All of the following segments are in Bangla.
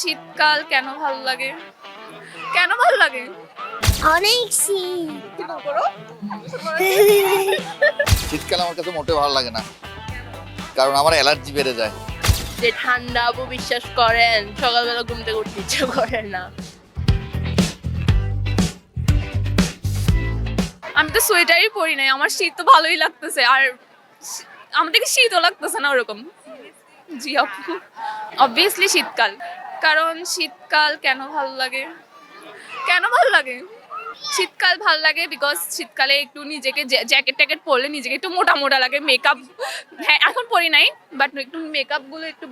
শীতকাল কেন ভালো লাগে? কেন ভালো লাগে? অনেক শীত। শীতকাল আমার কাছে মোটেও ভালো লাগে না। কারণ আমার অ্যালার্জি বেড়ে যায়। যে ঠান্ডা আপু বিশ্বাস করেন সকালবেলা ঘুম থেকে উঠতে ইচ্ছে করে না। আমি তো সোয়েটারই পরি নাই আমার শীত তো ভালোই লাগতেছে। আর আমাদেরকে শীতও লাগতেছে না ওরকম? জি আপু। অবভিয়াসলি শীতকাল। কারণ শীতকাল কেন ভালো লাগে? কেন ভালো লাগে? শীতকাল ভালো লাগে বিকজ শীতকালে একটু নিজেকে জ্যাকেট ট্যাকেট পরলে নিজেকে একটু মোটা মোটা লাগে। মেকআপ হ্যাঁ এখন পরি নাই বাট একটু মেকআপগুলো একটু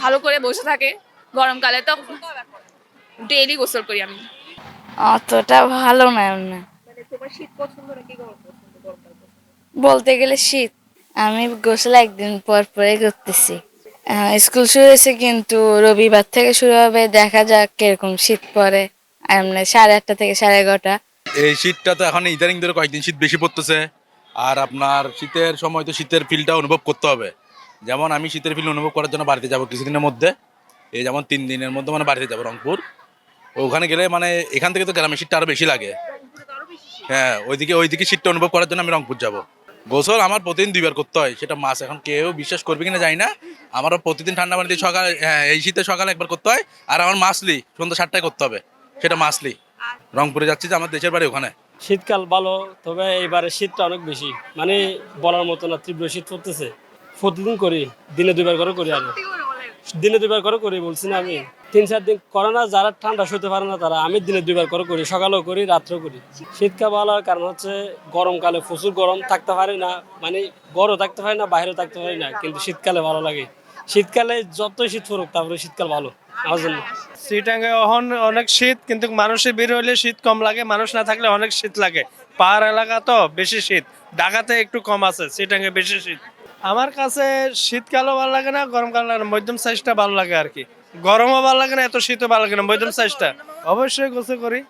ভালো করে বসে থাকে। গরমকালে তো ডেইলি গোসল করি আমি। অতটা ভালো না। না বলতে গেলে শীত। আমি গোসল একদিন পর পরে করতেছি। স্কুল শুরু হয়েছে কিন্তু রবিবার থেকে শুরু হবে, দেখা যাক কীরকম শীত পড়ে। এমনি সাড়ে আটটা থেকে সাড়ে এগারোটা। এই শীতটা তো এখন ইদানিং ধরে কয়েকদিন শীত বেশি পড়তেছে। আর আপনার শীতের সময় তো শীতের ফিলটা অনুভব করতে হবে। যেমন আমি শীতের ফিল অনুভব করার জন্য বাড়িতে যাব কিছুদিনের মধ্যে। এই যেমন তিন দিনের মধ্যে মানে বাড়িতে যাব রংপুর। ওখানে গেলে মানে এখান থেকে তো গ্রামের শীতটা আরও বেশি লাগে। হ্যাঁ ওইদিকে ওইদিকে শীতটা অনুভব করার জন্য আমি রংপুর যাব। গোসল আমার প্রতিদিন দুইবার করতে হয়, সেটা মাছ এখন কেউ বিশ্বাস করবে কিনা জানি না। আমারও প্রতিদিন ঠান্ডা পানিতে সকালে হ্যাঁ এই শীতে সকালে একবার করতে হয়, আর আমার মাছলি সন্ধ্যা সাতটায় করতে হবে, সেটা মাছলি রংপুরে যাচ্ছি যে আমার দেশের বাড়ি ওখানে। শীতকাল ভালো, তবে এবারে শীতটা অনেক বেশি। মানে বলার মতো না, তীব্র শীত পড়তেছে। প্রতিদিন করি, দিনে দুইবার করে করি আমি। দিনে দুইবার করে করি বলছি না আমি। তিন, চার দিন করে না, যারা ঠান্ডা সইতে পারে না তারা আমি দিনে দুইবার করে করি, সকালেও করি, রাত্রেও করি। শীতকাল ভালো কারণ হচ্ছে গরমকালে প্রচুর গরম থাকতে পারি না মানে গরমও থাকতে পারি না, বাইরেও থাকতে পারি না, কিন্তু শীতকালে ভালো লাগে। শীতকালে যতই শীত পড়ুক, তারপরে শীতকাল ভালো, আমার জন্য। অনেক শীত, কিন্তু মানুষের বের হইলে শীত কম লাগে, মানুষ না থাকলে অনেক শীত লাগে। পাহাড় এলাকা তো বেশি শীত, ঢাকাতে একটু কম আছে সিটাঙ্গে বেশি শীত। আমার কাছে শীতকালও ভালো লাগে না গরমকাল লাগে না মধ্যম সাইজটা ভালো লাগে আর কি। গরমও ভালো লাগে না এত শীতও ভালো লাগে না মধ্যম সাইজটা অবশ্যই গোসল করি।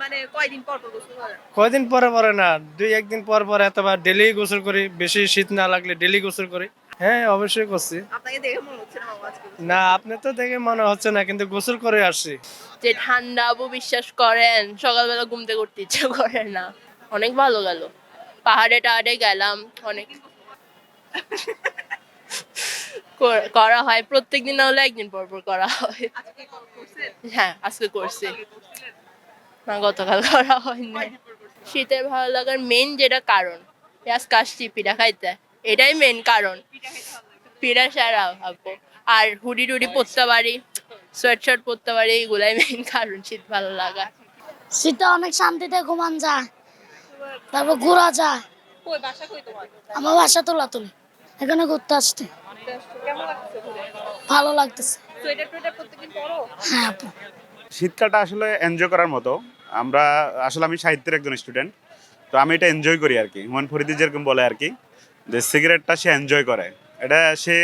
মানে কয়দিন পর পর গোসল করেন? কয়দিন পরে পরে না দুই একদিন পর পর এতবার ডেলি গোসল করি বেশি শীত না লাগলে ডেলি গোসল করি। হ্যাঁ অবশ্যই করছি। আপনাকে দেখে মনে হচ্ছে না আপনি তো দেখে মনে হচ্ছে না কিন্তু গোসল করে আসছি। যে ঠান্ডা আপু বিশ্বাস করেন সকালবেলা ঘুম থেকে উঠতে ইচ্ছে করে না। অনেক ভালো গেল। পাহাড়ে টাহাড়ে গেলাম অনেক কর- হয়। প্রত্যেক দিন না হলে একদিন পর পর করা হয়। হ্যাঁ আজকে করছি। না গতকাল করা হয়নি। শীতের ভালো লাগার মেন যেটা কারণ পেঁয়াজ কাশছি পিঠা খাইতে। এটাই মেন কারণ। পিঠা সারা আপু আর হুডি টুডি পরতে পারি সোয়েট শার্ট পরতে পারি এগুলাই মেন কারণ শীত ভালো লাগা। শীতে অনেক শান্তিতে ঘুমান যায়। তারপর ঘোরা যায়। আমার বাসা তোলা তুলি এখানে ঘুরতে আসতে ভালো লাগতেছে। হ্যাঁ আপু শীতকালটা আসলে এনজয় করার মতো। আমরা আসলে আমি সাহিত্যের একজন স্টুডেন্ট তো আমি এটা এনজয় করি আর কি। হুমান ফরিদি যেরকম বলে আর কি যে সিগারেটটা সে এনজয় করে। এটা সে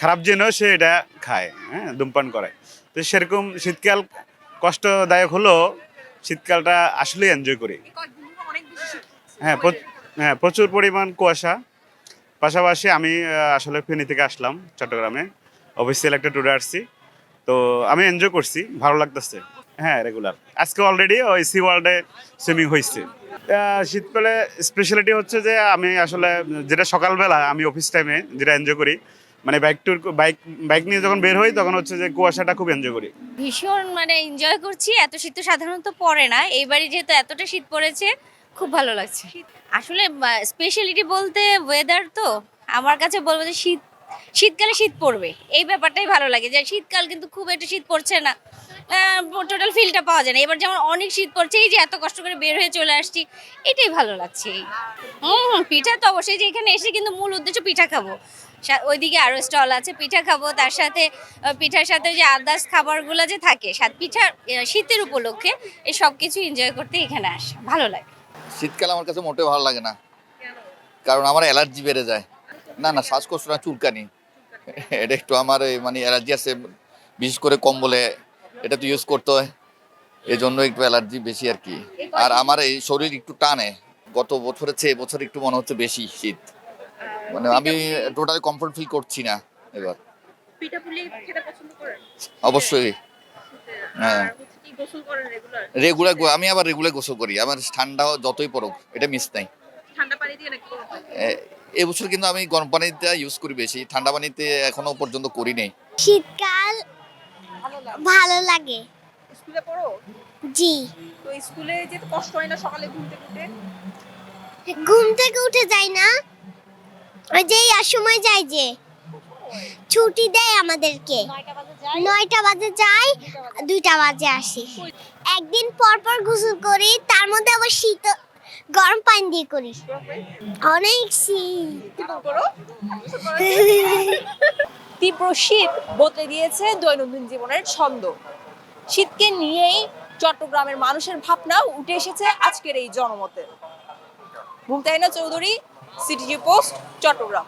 খারাপ জেনেও সে এটা খায় হ্যাঁ ধূমপান করে। তো সেরকম শীতকাল কষ্টদায়ক হলেও শীতকালটা আসলেই এনজয় করি। হ্যাঁ হ্যাঁ প্রচুর পরিমাণ কুয়াশা। পাশাপাশি আমি আসলে ফেনী থেকে আসলাম চট্টগ্রামে। অফিসিয়াল একটা ট্যুরে আসছি। তো আমি এনজয় করছি, ভালো লাগতেছে। হ্যাঁ রেগুলার আজকে অলরেডি ওই সি ওয়ার্ল্ডে সুইমিং হয়েছে। শীতকালে স্পেশালিটি হচ্ছে যে আমি আসলে, যেটা সকালবেলা আমি অফিস টাইমে যেটা এনজয় করি মানে বাইক ট্যুর বাইক বাইক নিয়ে যখন বের হই, তখন হচ্ছে যে কুয়াশাটা খুব এনজয় করি। ভীষণ মানে এনজয় করছি, এত শীত তো সাধারণত পড়ে না। এইবারই যেহেতু এতটা শীত পড়েছে খুব ভালো লাগছে। আসলে স্পেশালিটি বলতে ওয়েদার তো আমার কাছে বলব যে শীত, শীতকালে শীত পড়বে। এই ব্যাপারটাই ভালো লাগে যে শীতকাল কিন্তু খুব একটা শীত পড়ছে না। টোটাল ফিলটা পাওয়া যায় না। এবার যেমন অনেক শীত পড়ছে, এই যে এত কষ্ট করে বের হয়ে চলে আসছি, এটাই ভালো লাগছে। হুম পিঠা তো অবশ্যই যে এখানে এসে কিন্তু মূল উদ্দেশ্য পিঠা খাব। ওইদিকে আরও স্টল আছে, পিঠা খাব। তার সাথে পিঠার সাথে যে আদার্স খাবারগুলো যে থাকে, সাত পিঠা শীতের উপলক্ষে, এই সব কিছু এনজয় করতে এখানে আসে, ভালো লাগে। শীতকাল আমার কাছে মোটেও ভালো লাগে না। কারণ আমার অ্যালার্জি বেড়ে যায়। না না শ্বাসকষ্ট না চুলকানি। এটা একটু আমার মানে অ্যালার্জি আছে বিশেষ করে কম্বলে। এটা তো ইউজ করতে হয়। এই জন্য একটু অ্যালার্জি বেশি আর কি। আর আমার এই শরীর একটু টানে। গত বছরের চেয়ে এবছর একটু মনে হচ্ছে বেশি শীত। মানে আমি টোটালি কমফোর্ট ফিল করছি না এবার। অবশ্যই। হ্যাঁ। রেগুলার আমি আবার রেগুলার গোসল করি। আমার ঠান্ডা যতই পড়ুক এটা মিস নাই। ঠান্ডা পানি দিয়ে নাকি গরম পানি? এ- এবছর কিন্তু আমি গরম পানিতে ইউজ করি বেশি। ঠান্ডা পানিতে এখনও পর্যন্ত করি নাই। শীতকাল ভালো লাগে। স্কুলে পড়ো? জি। তো স্কুলে যেতে কষ্ট হয় না সকালে ঘুম থেকে উঠে? ঘুম থেকে উঠে যাই না। ওই যে আর সময় যাই যে ছুটি দেয় আমাদেরকে। নয়টা বাজে যাই দুইটা বাজে আসি। একদিন পর পর গোসল করি তার মধ্যে আবার শীত গরম পানি দিয়ে করি। অনেক শীত। তীব্র শীত বদলে দিয়েছে দৈনন্দিন জীবনের ছন্দ। শীতকে নিয়েই চট্টগ্রামের মানুষের ভাবনা উঠে এসেছে আজকের এই জনমতে। Mumtahina Chowdhury? CTG post Chittagong.